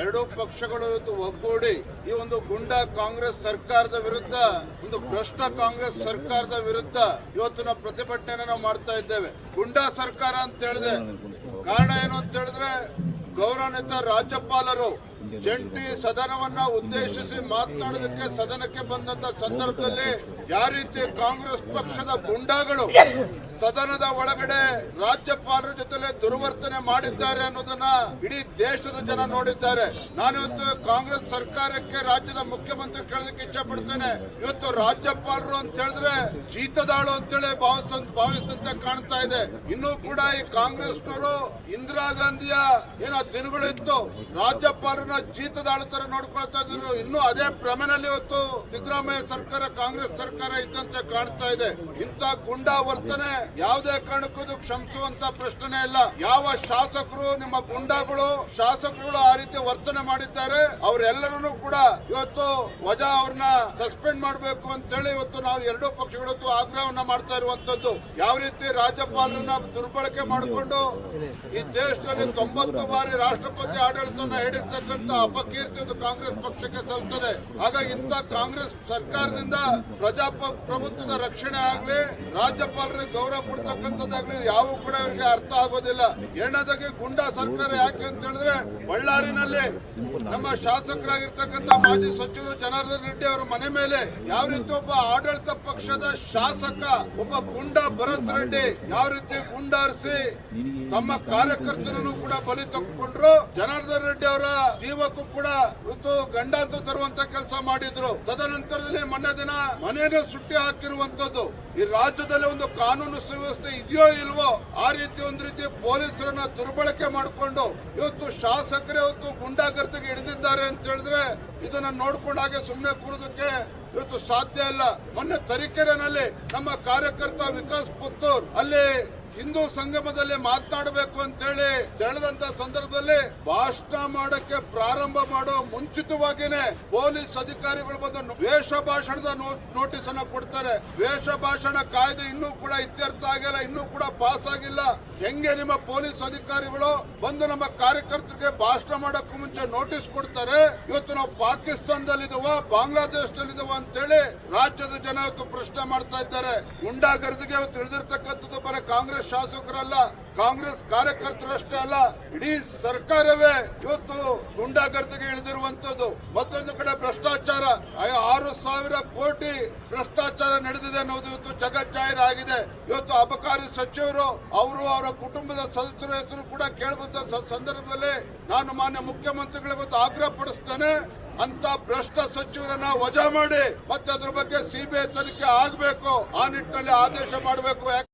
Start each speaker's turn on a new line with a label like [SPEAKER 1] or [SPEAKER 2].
[SPEAKER 1] ಎರಡೂ ಪಕ್ಷಗಳು ಇವತ್ತು ಒಗ್ಗೂಡಿ ಈ ಒಂದು ಗುಂಡಾ ಕಾಂಗ್ರೆಸ್ ಸರ್ಕಾರದ ವಿರುದ್ಧ, ಒಂದು ಭ್ರಷ್ಟ ಕಾಂಗ್ರೆಸ್ ಸರ್ಕಾರದ ವಿರುದ್ಧ ಇವತ್ತು ನಾವು ಪ್ರತಿಭಟನೆ ನಾವು ಮಾಡ್ತಾ ಇದ್ದೇವೆ. ಗುಂಡಾ ಸರ್ಕಾರ ಅಂತ ಹೇಳಿದೆ ಕಾರಣ ಏನು ಅಂತ ಹೇಳಿದ್ರೆ ಗೌರವಾನ್ವಿತ ರಾಜ್ಯಪಾಲರು ಜಂಟಿ ಸದನವನ್ನ ಉದ್ದೇಶಿಸಿ ಮಾತನಾಡೋದಕ್ಕೆ ಸದನಕ್ಕೆ ಬಂದಂತ ಸಂದರ್ಭದಲ್ಲಿ ಯಾವ ರೀತಿ ಕಾಂಗ್ರೆಸ್ ಪಕ್ಷದ ಗುಂಡಾಗಳು ಸದನದ ಒಳಗಡೆ ರಾಜ್ಯಪಾಲರ ಜೊತೆಲೆ ದುರ್ವರ್ತನೆ ಮಾಡಿದ್ದಾರೆ ಅನ್ನೋದನ್ನ ಇಡೀ ದೇಶದ ಜನ ನೋಡಿದ್ದಾರೆ. ನಾನಿವತ್ತು ಕಾಂಗ್ರೆಸ್ ಸರ್ಕಾರಕ್ಕೆ ರಾಜ್ಯದ ಮುಖ್ಯಮಂತ್ರಿ ಕೇಳೋದಕ್ಕೆ ಇಚ್ಛೆ ಪಡ್ತೇನೆ. ಇವತ್ತು ರಾಜ್ಯಪಾಲರು ಅಂತ ಹೇಳಿದ್ರೆ ಜೀತದಾಳು ಅಂತೇಳಿ ಭಾವಿಸ್ ಭಾವಿಸಿದಂತೆ ಕಾಣ್ತಾ ಇದೆ. ಇನ್ನೂ ಕೂಡ ಈ ಕಾಂಗ್ರೆಸ್ನವರು ಇಂದಿರಾ ಗಾಂಧಿಯ ಏನೋ ದಿನಗಳು ಇತ್ತು. ರಾಜ್ಯಪಾಲರನ್ನ ಜೀತದಾಳು ತರ ನೋಡ್ಕೊಳ್ತಾ ಇದ್ರು. ಇನ್ನೂ ಅದೇ ಭ್ರಮೆನಲ್ಲಿ ಇವತ್ತು ಸಿದ್ದರಾಮಯ್ಯ ಸರ್ಕಾರ, ಕಾಂಗ್ರೆಸ್ ಸರ್ಕಾರ ಇದ್ದಂತೆ ಕಾಣ್ತಾ ಇದೆ. ಇಂಥ ಗುಂಡಾ ವರ್ತನೆ ಯಾವುದೇ ಕಾರಣಕ್ಕೂ ಕ್ಷಮಿಸುವಂತ ಪ್ರಶ್ನೆ ಇಲ್ಲ. ಯಾವ ಶಾಸಕರು, ನಿಮ್ಮ ಗುಂಡಾಗಳು ಶಾಸಕರುಗಳು ಆ ರೀತಿ ವರ್ತನೆ ಮಾಡಿದ್ದಾರೆ, ಅವರೆಲ್ಲರನ್ನು ಕೂಡ ಇವತ್ತು ವಜಾ ಅವ್ರನ್ನ ಸಸ್ಪೆಂಡ್ ಮಾಡಬೇಕು ಅಂತ ಹೇಳಿ ಇವತ್ತು ನಾವು ಎರಡೂ ಪಕ್ಷಗಳು ಇವತ್ತು ಆಗ್ರಹವನ್ನ ಮಾಡ್ತಾ ಇರುವಂತದ್ದು. ಯಾವ ರೀತಿ ರಾಜ್ಯಪಾಲರನ್ನ ದುರ್ಬಳಕೆ ಮಾಡಿಕೊಂಡು ಈ ದೇಶದಲ್ಲಿ ತೊಂಬತ್ತು ಬಾರಿ ರಾಷ್ಟ್ರಪತಿ ಆಡಳಿತವನ್ನ ಹೇಳಿರ್ತಕ್ಕಂಥ ಅಪಕೀರ್ತಿ ಕಾಂಗ್ರೆಸ್ ಪಕ್ಷಕ್ಕೆ ಸಲ್ತದೆ. ಹಾಗಾಗಿ ಇಂತ ಕಾಂಗ್ರೆಸ್ ಸರ್ಕಾರದಿಂದ ಪ್ರಜಾಪ್ರಭುತ್ವದ ರಕ್ಷಣೆ ಆಗ್ಲಿ, ರಾಜ್ಯಪಾಲರಿಗೆ ಗೌರವ ಕೊಡ್ತಕ್ಕಂಥದ್ದಾಗ್ಲಿ ಯಾವ ಕೂಡ ಇವರಿಗೆ ಅರ್ಥ ಆಗೋದಿಲ್ಲ. ಎರಡನೇದಾಗಿ ಗುಂಡಾ ಸರ್ಕಾರ ಯಾಕೆ ಅಂತ ಹೇಳಿದ್ರೆ ಬಳ್ಳಾರಿನಲ್ಲಿ ನಮ್ಮ ಶಾಸಕರಾಗಿರ್ತಕ್ಕಂಥ ಮಾಜಿ ಸಚಿವರು ಜನಾರ್ದನ್ ರೆಡ್ಡಿ ಅವರ ಮನೆ ಮೇಲೆ ಯಾವ ರೀತಿ ಒಬ್ಬ ಆಡಳಿತ ಪಕ್ಷದ ಶಾಸಕ, ಒಬ್ಬ ಗುಂಡ ಭರತ್ ರೆಡ್ಡಿ ಯಾವ ರೀತಿ ಗುಂಡಾರಿಸಿ ತಮ್ಮ ಕಾರ್ಯಕರ್ತರನ್ನು ಕೂಡ ಬಲಿ ತಕ್ಕೊಂಡ್ರು, ಜನಾರ್ದನ್ ರೆಡ್ಡಿ ಅವರ ಜೀವಕ್ಕೂ ಕೂಡ ಇವತ್ತು ಗಂಡಾಂತ ತರುವಂತ ಕೆಲಸ ಮಾಡಿದ್ರು. ತದನಂತರದಲ್ಲಿ ಮೊನ್ನೆ ದಿನ ಮನೆಯನ್ನು ಸುಟ್ಟಿ ಹಾಕಿರುವಂತದ್ದು. ಈ ರಾಜ್ಯದಲ್ಲಿ ಒಂದು ಕಾನೂನು ಸುವ್ಯವಸ್ಥೆ ಇದೆಯೋ ಇಲ್ವೋ, ಆ ರೀತಿ ಒಂದು ರೀತಿ ಪೊಲೀಸರನ್ನ ದುರ್ಬಳಕೆ ಮಾಡಿಕೊಂಡು ಇವತ್ತು ಶಾಸಕರೇ ಇವತ್ತು ಗುಂಡಾಗರ್ತಿಗೆ ಹಿಡಿದಿದ್ದಾರೆ ಅಂತ ಹೇಳಿದ್ರೆ ಇದನ್ನ ನೋಡ್ಕೊಂಡು ಹಾಗೆ ಸುಮ್ಮನೆ ಕೂರೋದಕ್ಕೆ ಇವತ್ತು ಸಾಧ್ಯ ಇಲ್ಲ. ಮೊನ್ನೆ ತರೀಕೆರೆನಲ್ಲಿ ನಮ್ಮ ಕಾರ್ಯಕರ್ತ ವಿಕಾಸ್ ಪುತ್ತೂರ್ ಅಲ್ಲಿ ಹಿಂದೂ ಸಂಗಮದಲ್ಲಿ ಮಾತನಾಡಬೇಕು ಅಂತೇಳಿ ತೆರಳದಂತ ಸಂದರ್ಭದಲ್ಲಿ ಭಾಷಣ ಮಾಡಕ್ಕೆ ಪ್ರಾರಂಭ ಮಾಡೋ ಮುಂಚಿತವಾಗಿನೇ ಪೊಲೀಸ್ ಅಧಿಕಾರಿಗಳು ಬಂದು ವೇಷ ಭಾಷಣದ ನೋಟಿಸ್ ಅನ್ನ ಕೊಡ್ತಾರೆ. ವೇಷ ಭಾಷಣ ಕಾಯ್ದೆ ಇನ್ನೂ ಕೂಡ ಇತ್ಯರ್ಥ ಆಗಿಲ್ಲ, ಇನ್ನೂ ಕೂಡ ಪಾಸ್ ಆಗಿಲ್ಲ. ಹೆಂಗೆ ನಿಮ್ಮ ಪೊಲೀಸ್ ಅಧಿಕಾರಿಗಳು ಬಂದು ನಮ್ಮ ಕಾರ್ಯಕರ್ತರಿಗೆ ಭಾಷಣ ಮಾಡಕ್ಕೂ ಮುಂಚೆ ನೋಟಿಸ್ ಕೊಡ್ತಾರೆ? ಇವತ್ತು ನಾವು ಪಾಕಿಸ್ತಾನದಲ್ಲಿದವ, ಬಾಂಗ್ಲಾದೇಶದಲ್ಲಿದವ ಅಂತೇಳಿ ರಾಜ್ಯದ ಜನ ಪ್ರಶ್ನೆ ಮಾಡ್ತಾ ಇದ್ದಾರೆ. ಗುಂಡಾಗರ್ದಿಗೆ ಇವತ್ತು ಇಳಿದಿರ್ತಕ್ಕಂಥದ್ದು ಬರೀ ಕಾಂಗ್ರೆಸ್ ಶಾಸಕರಲ್ಲ, ಕಾಂಗ್ರೆಸ್ ಕಾರ್ಯಕರ್ತರಷ್ಟೇ ಅಲ್ಲ, ಇಡೀ ಸರ್ಕಾರವೇ ಇವತ್ತು ಗುಂಡಾಗರ್ತಿಗೆ ಇಳಿದಿರುವಂತದ್ದು. ಮತ್ತೊಂದು ಕಡೆ ಭ್ರಷ್ಟಾಚಾರ ಆರು ಸಾವಿರ ಕೋಟಿ ಭ್ರಷ್ಟಾಚಾರ ನಡೆದಿದೆ ಅನ್ನೋದು ಇವತ್ತು ಜಗಜ್ಜಾಹಿರ ಆಗಿದೆ ಇವತ್ತು ಅಬಕಾರಿ ಸಚಿವರು, ಅವರು ಅವರ ಕುಟುಂಬದ ಸದಸ್ಯರ ಹೆಸರು ಕೂಡ ಕೇಳುವಂತ ಸಂದರ್ಭದಲ್ಲಿ ನಾನು ಮಾನ್ಯ ಮುಖ್ಯಮಂತ್ರಿಗಳಿಗೆ ಇವತ್ತು ಆಗ್ರಹ ಪಡಿಸ್ತೇನೆ. ಅಂತ ಭ್ರಷ್ಟ ಸಚಿವರನ್ನ ವಜಾ ಮಾಡಿ ಮತ್ತೆ ಅದ್ರ ಬಗ್ಗೆ ಸಿಬಿಐ ತನಿಖೆ ಆಗ್ಬೇಕು. ಆ ನಿಟ್ಟಿನಲ್ಲಿ ಆದೇಶ ಮಾಡಬೇಕು.